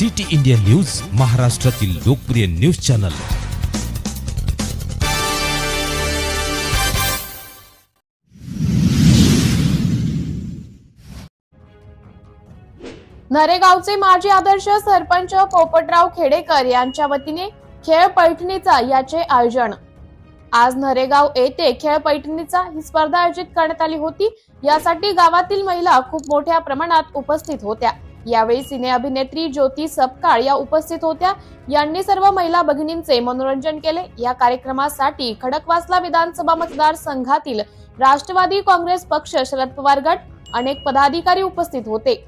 City India news महाराष्ट्रातील लोकप्रिय news channel. नरेगावचे माजी आदर्श सरपंच पोपटराव खेडेकर यांच्या वतीने खेळ पैठणीचा याचे आयोजन. आज नरेगाव येथे खेळ पैठणीचा ही स्पर्धा आयोजित करण्यात आली होती. यासाठी गावातील महिला खूप मोठ्या प्रमाणात उपस्थित होत्या. यावेळी सिने अभिनेत्री ज्योती सपकाळ या उपस्थित होत्या. यांनी सर्व महिला भगिनींचे मनोरंजन केले. या कार्यक्रमासाठी खडकवासला विधानसभा मतदारसंघातील राष्ट्रवादी काँग्रेस पक्ष शरद पवार गट अनेक पदाधिकारी उपस्थित होते.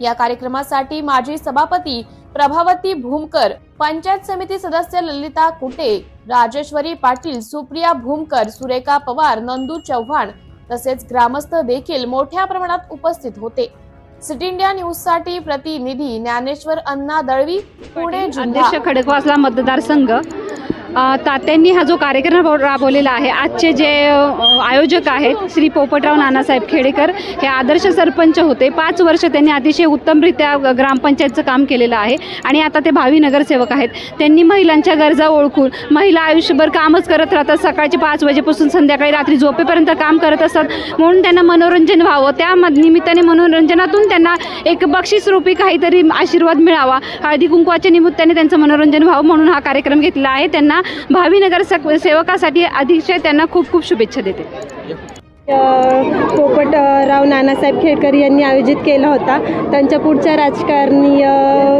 या कार्यक्रमासाठी माजी सभापती प्रभावती भूमकर पंचायत समिती सदस्य ललिता कुटे राजेश्वरी पाटील सुप्रिया भूमकर सुरेखा पवार नंदू चव्हाण तसेच ग्रामस्थ देखील मोठ्या प्रमाणात उपस्थित होते. सिटी इंडिया न्यूजसाठी प्रतिनिधी ज्ञानेश्वर अण्णा दळवी पुणे जिल्हा. अध्यक्ष खडकवासला मतदारसंघ. तात्यांनी हा जो कार्यक्रम राबवलेला आहे आजचे जे आयोजक आहेत श्री पोपटराव नानासाहेब खेडेकर हे आदर्श सरपंच होते. पाच वर्ष त्यांनी अतिशय उत्तमरित्या ग्रामपंचायतचं काम केलेलं आहे आणि आता ते भावी नगरसेवक आहेत. त्यांनी महिलांच्या गरजा ओळखून महिला आयुष्यभर कामच करत राहतात सकाळचे पाच वाजेपासून संध्याकाळी रात्री झोपेपर्यंत काम करत असतात. म्हणून त्यांना मनोरंजन व्हावं. त्या निमित्ताने मनोरंजनातून त्यांना एक बक्षीसरूपी काहीतरी आशीर्वाद मिळावा. हळदी कुंकवाच्या निमित्ताने त्यांचं मनोरंजन व्हावं म्हणून हा कार्यक्रम घेतला आहे. त्यांना भावी नगर सक- सेवकासाठी अतिशय त्यांना खूप खूप शुभेच्छा देते. पोपटराव नानासाहेब खेडकर यांनी आयोजित केला होता. त्यांच्या पुढच्या राजकारणीय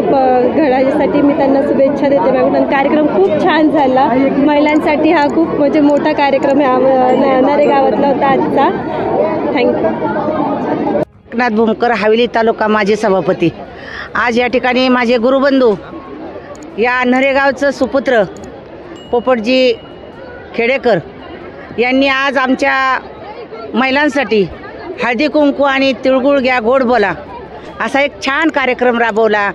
प- घडाईसाठी मी त्यांना शुभेच्छा देते. मॅडम आणि कार्यक्रम खूप छान झाला. महिलांसाठी हा खूप म्हणजे मोठा कार्यक्रम ह्या न- नरेगावातला होता आजचा. थँक्यू एकनाथ भूमकर हवेली तालुका माजी सभापती. आज या ठिकाणी माझे गुरुबंधू या नरेगावचं सुपुत्र पोपटजी खेडेकर यांनी आज आमच्या महिलांसाठी हळदी कुंकू आणि तिळगुळ घ्या गोड बोला असा एक छान कार्यक्रम राबवला.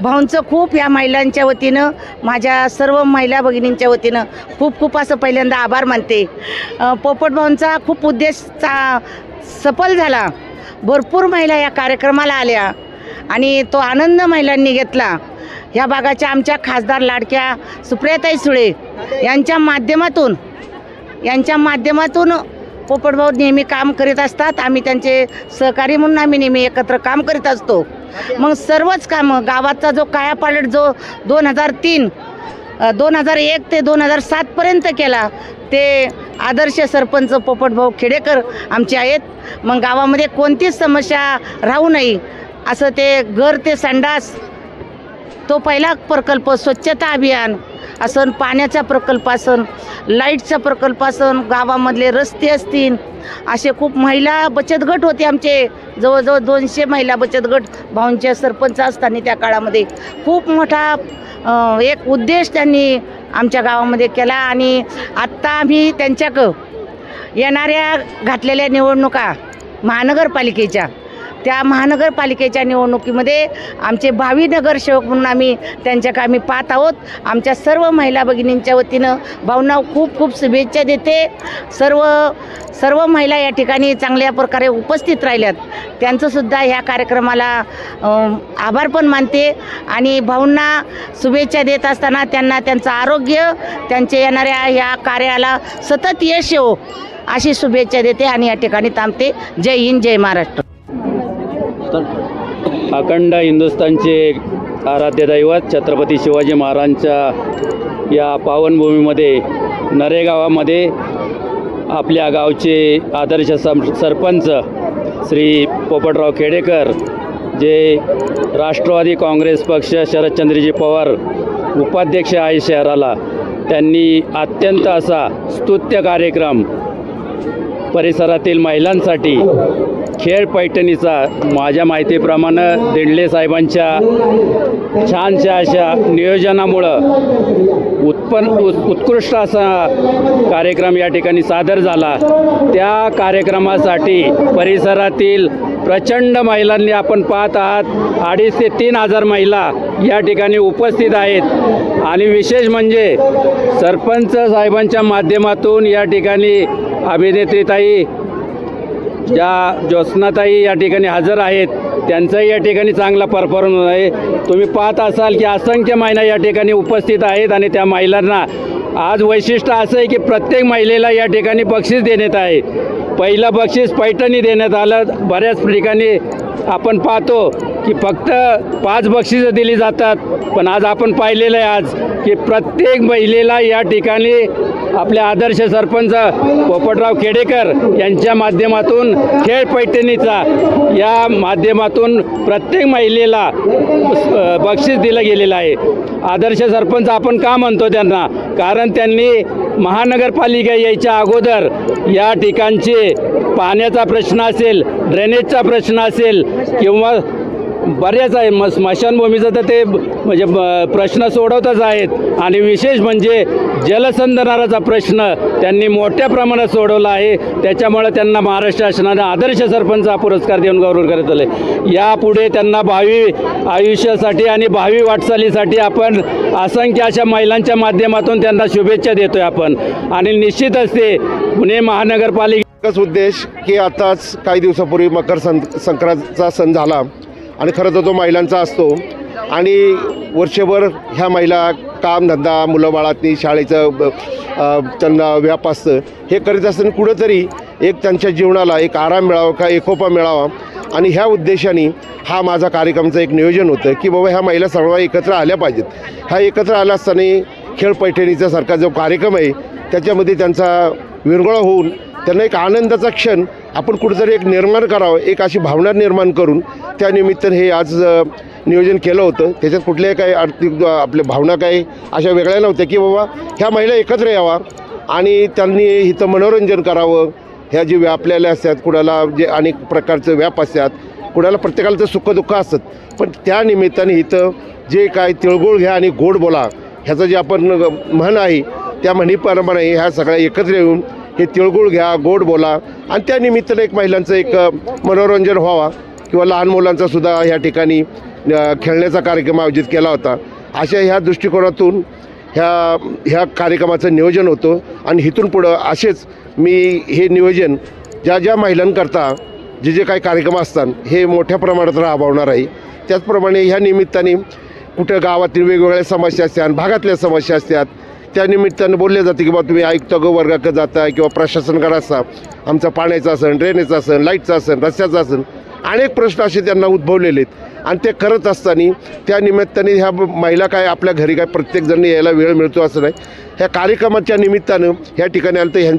भाऊंचं खूप या महिलांच्या वतीनं माझ्या सर्व महिला भगिनींच्या वतीनं खूप खूप असं पहिल्यांदा आभार मानते. पोपट भाऊंचा खूप उद्देश चा सफल झाला. भरपूर महिला या कार्यक्रमाला आल्या आणि तो आनंद महिलांनी घेतला. ह्या भागाच्या आमच्या खासदार लाडक्या सुप्रियाताई सुळे यांच्या माध्यमातून यांच्या माध्यमातून पोपटभाऊ नेहमी काम करीत असतात. आम्ही त्यांचे सहकारी म्हणून आम्ही नेहमी एकत्र काम करीत असतो. मग सर्वच कामं गावाचा जो कायापालट जो दोन हजार तीन दोन हजार एक ते दोन हजार सातपर्यंत केला ते आदर्श सरपंच पोपटभाऊ खेडेकर आमचे आहेत. मग गावामध्ये कोणतीच समस्या राहू नये असं ते घर ते संडास तो पहिला प्रकल्प स्वच्छता अभियान असन पाण्याचा प्रकल्प असन लाईटचा प्रकल्प असन गावामधले रस्ते असतील. असे खूप महिला बचत गट होते आमचे. जवळजवळ दोनशे महिला बचत गट भाऊंच्या सरपंच असताना त्या काळामध्ये. खूप मोठा एक उद्देश त्यांनी आमच्या गावामध्ये केला आणि आत्ता आम्ही त्यांच्याक येणाऱ्या घातलेल्या निवडणुका महानगरपालिकेच्या त्या महानगरपालिकेच्या निवडणुकीमध्ये आमचे भावी नगरसेवक म्हणून आम्ही त्यांच्याकडे आम्ही पाहत आहोत. आमच्या सर्व महिला भगिनींच्या वतीनं भावना खूप खूप शुभेच्छा देते. सर्व सर्व महिला या ठिकाणी चांगल्या प्रकारे उपस्थित राहिल्यात. त्यांचंसुद्धा ह्या कार्यक्रमाला आभार पण मानते आणि भाऊंना शुभेच्छा देत असताना त्यांना त्यांचं आरोग्य त्यांच्या येणाऱ्या ह्या कार्याला सतत यश येऊ अशी शुभेच्छा देते आणि या ठिकाणी थांबते. जय हिंद जय महाराष्ट्र. अखंड हिंदुस्थानचे आराध्य दैवत छत्रपती शिवाजी महाराजांच्या या पावनभूमीमध्ये नरेगावामध्ये आपल्या गावचे आदर्श सं सरपंच श्री पोपटराव खेडेकर जे राष्ट्रवादी काँग्रेस पक्ष शरदचंद्रजी पवार उपाध्यक्ष आहे शहराला त्यांनी अत्यंत असा स्तुत्य कार्यक्रम परिसरातील महिलांसाठी खेळ पैठणीचा माझ्या माहितीप्रमाणे देंडले साहेबांच्या छानशा अशा नियोजनामुळं उत्पन्न उत् उत्कृष्ट असा कार्यक्रम या ठिकाणी सादर झाला. त्या कार्यक्रमासाठी परिसरातील प्रचंड महिलांनी आपण पाहत आहात अडीच ते तीन हजार महिला या ठिकाणी उपस्थित आहेत. आणि विशेष म्हणजे सरपंच साहेबांच्या माध्यमातून या ठिकाणी अभिनेत्रीताई ज्या ज्योत्स्नाताई या ठिकाणी हजर आहेत त्यांचाही या ठिकाणी चांगला परफॉर्मन्स आहे. तुम्ही पाहत असाल की असंख्य महिला या ठिकाणी उपस्थित आहेत आणि त्या महिलांना आज वैशिष्ट्य असं आहे की प्रत्येक महिलेला या ठिकाणी बक्षीस देण्यात आहे. पहिलं बक्षीस पैठणी देण्यात आलं. बऱ्याच ठिकाणी आपण पाहतो की फक्त पाच बक्षिसं दिली जातात पण आज आपण पाहिलेलं आहे आज की प्रत्येक महिलेला या ठिकाणी आपले आदर्श सरपंच पोपटराव खेडेकर यांच्या माध्यमातून खेळ पैठणीचा या माध्यमातून प्रत्येक महिलेला बक्षीस दिलं गेलेलं आहे. आदर्श सरपंच आपण का म्हणतो त्यांना? कारण त्यांनी महानगरपालिका यायच्या अगोदर या ठिकाणचे पाण्याचा प्रश्न असेल ड्रेनेजचा प्रश्न असेल किंवा बऱ्याच आहे. म स्मशानभूमीचं तर ते म्हणजे प्रश्न सोडवतच आहेत. आणि विशेष म्हणजे जलसंधारणाचा प्रश्न त्यांनी मोठ्या प्रमाणात सोडवला आहे. त्याच्यामुळे त्यांना महाराष्ट्र शासनाने आदर्श सरपंच हा पुरस्कार देऊन गौरव करत आले. यापुढे त्यांना भावी आयुष्यासाठी आणि भावी वाटचालीसाठी आपण असंख्य अशा महिलांच्या माध्यमातून त्यांना शुभेच्छा देतोय आपण. आणि निश्चितच ते पुणे महानगरपालिका उद्देश की आताच काही दिवसापूर्वी मकर सं संक्रांतचा सण झाला. आणि खरं तर तो महिलांचा असतो. आणि वर्षभर ह्या महिला कामधंदा मुलं बाळातनी शाळेचं ब- त्यांना व्याप असतं. हे करीत असताना कुठंतरी एक त्यांच्या जीवनाला एक आराम मिळावा का एकोपा मिळावा? आणि ह्या उद्देशाने हा माझा कार्यक्रमचं एक नियोजन होतं की बाबा ह्या महिला सर्व एकत्र आल्या पाहिजेत. ह्या एकत्र आल्या असताना खेळ पैठणीचा सारखा जो कार्यक्रम आहे त्याच्यामध्ये त्यांचा विरगळा होऊन त्यांना एक आनंदाचा क्षण आपण कुठेतरी एक निर्माण करावं एक अशी भावना निर्माण करून त्यानिमित्तानं हे आज नियोजन केलं होतं. त्याच्यात कुठल्याही काही आर्थिक आपल्या भावना काही अशा वेगळ्या नव्हत्या की बाबा ह्या महिला एकत्र यावा आणि त्यांनी इथं मनोरंजन करावं. ह्या जे व्यापलेल्या असतात कुणाला जे अनेक प्रकारचं व्याप असतात कुणाला प्रत्येकाला तर सुखदुःख असतात. पण त्या निमित्ताने इथं जे काय तिळगुळ घ्या आणि गोड बोला ह्याचं जे आपण म्हण आहे त्या म्हणीप्रमाणे ह्या सगळ्या एकत्र येऊन हे तिळगुळ घ्या गोड बोला. आणि त्या निमित्तानं एक महिलांचं एक मनोरंजन व्हावा किंवा लहान मुलांचा सुद्धा ह्या ठिकाणी खेळण्याचा कार्यक्रम आयोजित केला होता. अशा ह्या दृष्टिकोनातून ह्या ह्या कार्यक्रमाचं नियोजन होतं. आणि इथून पुढं असेच मी हे नियोजन ज्या ज्या महिलांकरता जे जे काही कार्यक्रम असतात हे मोठ्या प्रमाणात राबवणार आहे. त्याचप्रमाणे ह्या निमित्ताने कुठं गावातील वेगवेगळ्या समस्या असतात भागातल्या समस्या असतात त्यानिमित्तानं बोलले जाते की बा तुम्ही आयुक्त ग वर्गाकडे जाता किंवा प्रशासनकडे असा आमचा पाण्याचा असन ड्रेनेजचा असन लाईटचा असन रस्त्याचा असन अनेक प्रश्न असे त्यांना उद्भवलेले आहेत. आणि ते करत असताना त्या निमित्ताने ह्या महिला काय आपल्या घरी काय प्रत्येकजण यायला वेळ मिळतो असं नाही. ह्या कार्यक्रमाच्या निमित्तानं ह्या ठिकाणी आलं तर ह्यांची